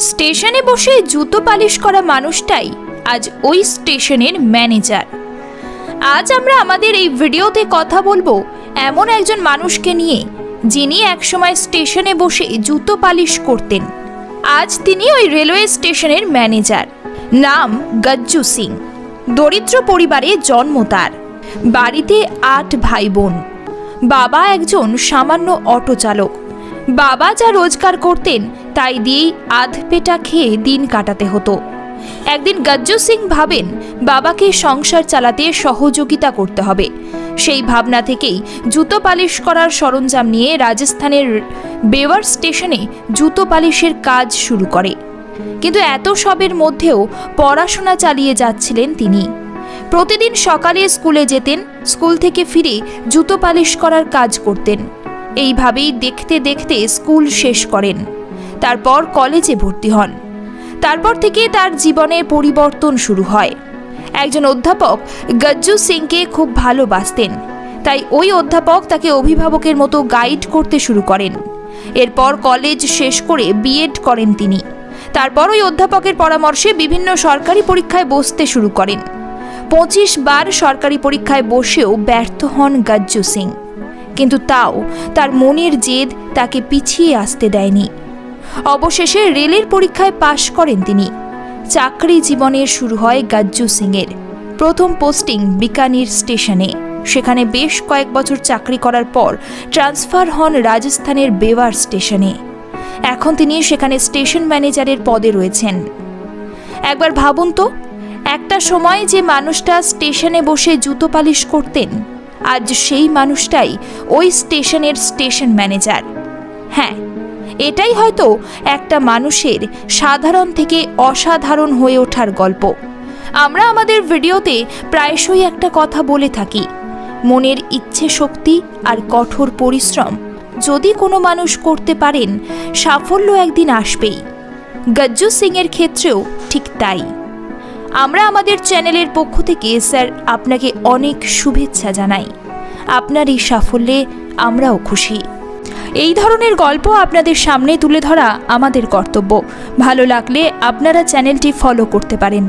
স্টেশনে বসে জুতো পালিশ করা মানুষটাই আজ ওই স্টেশনের ম্যানেজার। আজ আমরা আমাদের এই ভিডিওতে কথা বলব এমন একজন মানুষকে নিয়ে, যিনি একসময় স্টেশনে বসে জুতো পালিশ করতেন। আজ তিনি ওই রেলওয়ে স্টেশনের ম্যানেজার। নাম গজ্জু সিং। দরিদ্র পরিবারে জন্ম তার। বাড়িতে আট ভাই বোন বাবা একজন সামান্য অটো চালক বাবা যা রোজগার করতেন তাই দিয়েই আধ পেটা খেয়ে দিন কাটাতে হতো। একদিন গজ্জু সিং ভাবেন, বাবাকে সংসার চালাতে সহযোগিতা করতে হবে। সেই ভাবনা থেকেই জুতো পালিশ করার সরঞ্জাম নিয়ে রাজস্থানের বেওয়ার স্টেশনে জুতো পালিশের কাজ শুরু করে। কিন্তু এত সবের মধ্যেও পড়াশোনা চালিয়ে যাচ্ছিলেন তিনি। প্রতিদিন সকালে স্কুলে যেতেন, স্কুল থেকে ফিরে জুতো পালিশ করার কাজ করতেন। এইভাবেই দেখতে দেখতে স্কুল শেষ করেন। তারপর কলেজে ভর্তি হন। তারপর থেকে তার জীবনে পরিবর্তন শুরু হয়। একজন অধ্যাপক গজ্জু সিংকে খুব ভালোবাসতেন, তাই ওই অধ্যাপক তাকে অভিভাবকের মতো গাইড করতে শুরু করেন। এরপর কলেজ শেষ করে বিএড করেন তিনি। তারপর ওই অধ্যাপকের পরামর্শে বিভিন্ন সরকারি পরীক্ষায় বসতে শুরু করেন। পঁচিশ বার সরকারি পরীক্ষায় বসেও ব্যর্থ হন গজ্জু সিং। কিন্তু তাও তার মনের জেদ তাকে পিছিয়ে আসতে দেয়নি। অবশেষে রেলের পরীক্ষায় পাশ করেন তিনি। চাকরি জীবনের শুরু হয় গাজ্জু সিংয়ের। প্রথম পোস্টিং বিকানির স্টেশনে। সেখানে বেশ কয়েক বছর চাকরি করার পর ট্রান্সফার হন রাজস্থানের বেওয়ার স্টেশনে। এখন তিনি সেখানে স্টেশন ম্যানেজারের পদে রয়েছেন। একবার ভাবুন তো, একটা সময় যে মানুষটা স্টেশনে বসে জুতো পালিশ করতেন, আজ সেই মানুষটাই ওই স্টেশনের স্টেশন ম্যানেজার। হ্যাঁ এটাই হয়তো একটা মানুষের সাধারণ থেকে অসাধারণ হয়ে ওঠার গল্প। আমরা আমাদের ভিডিওতে প্রায়শই একটা কথা বলে থাকি, মনের ইচ্ছে শক্তি আর কঠোর পরিশ্রম। যদি কোনো মানুষ করতে পারেন, সাফল্য একদিন আসবেই। গজ্জু সিংয়ের ক্ষেত্রেও ঠিক তাই। আমরা আমাদের চ্যানেলের পক্ষ থেকে স্যার আপনাকে অনেক শুভেচ্ছা জানাই। আপনার এই সাফল্যে আমরাও খুশি। এই ধরনের গল্প আপনাদের সামনে তুলে ধরা আমাদের কর্তব্য। ভালো লাগলে আপনারা চ্যানেলটি ফলো করতে পারেন।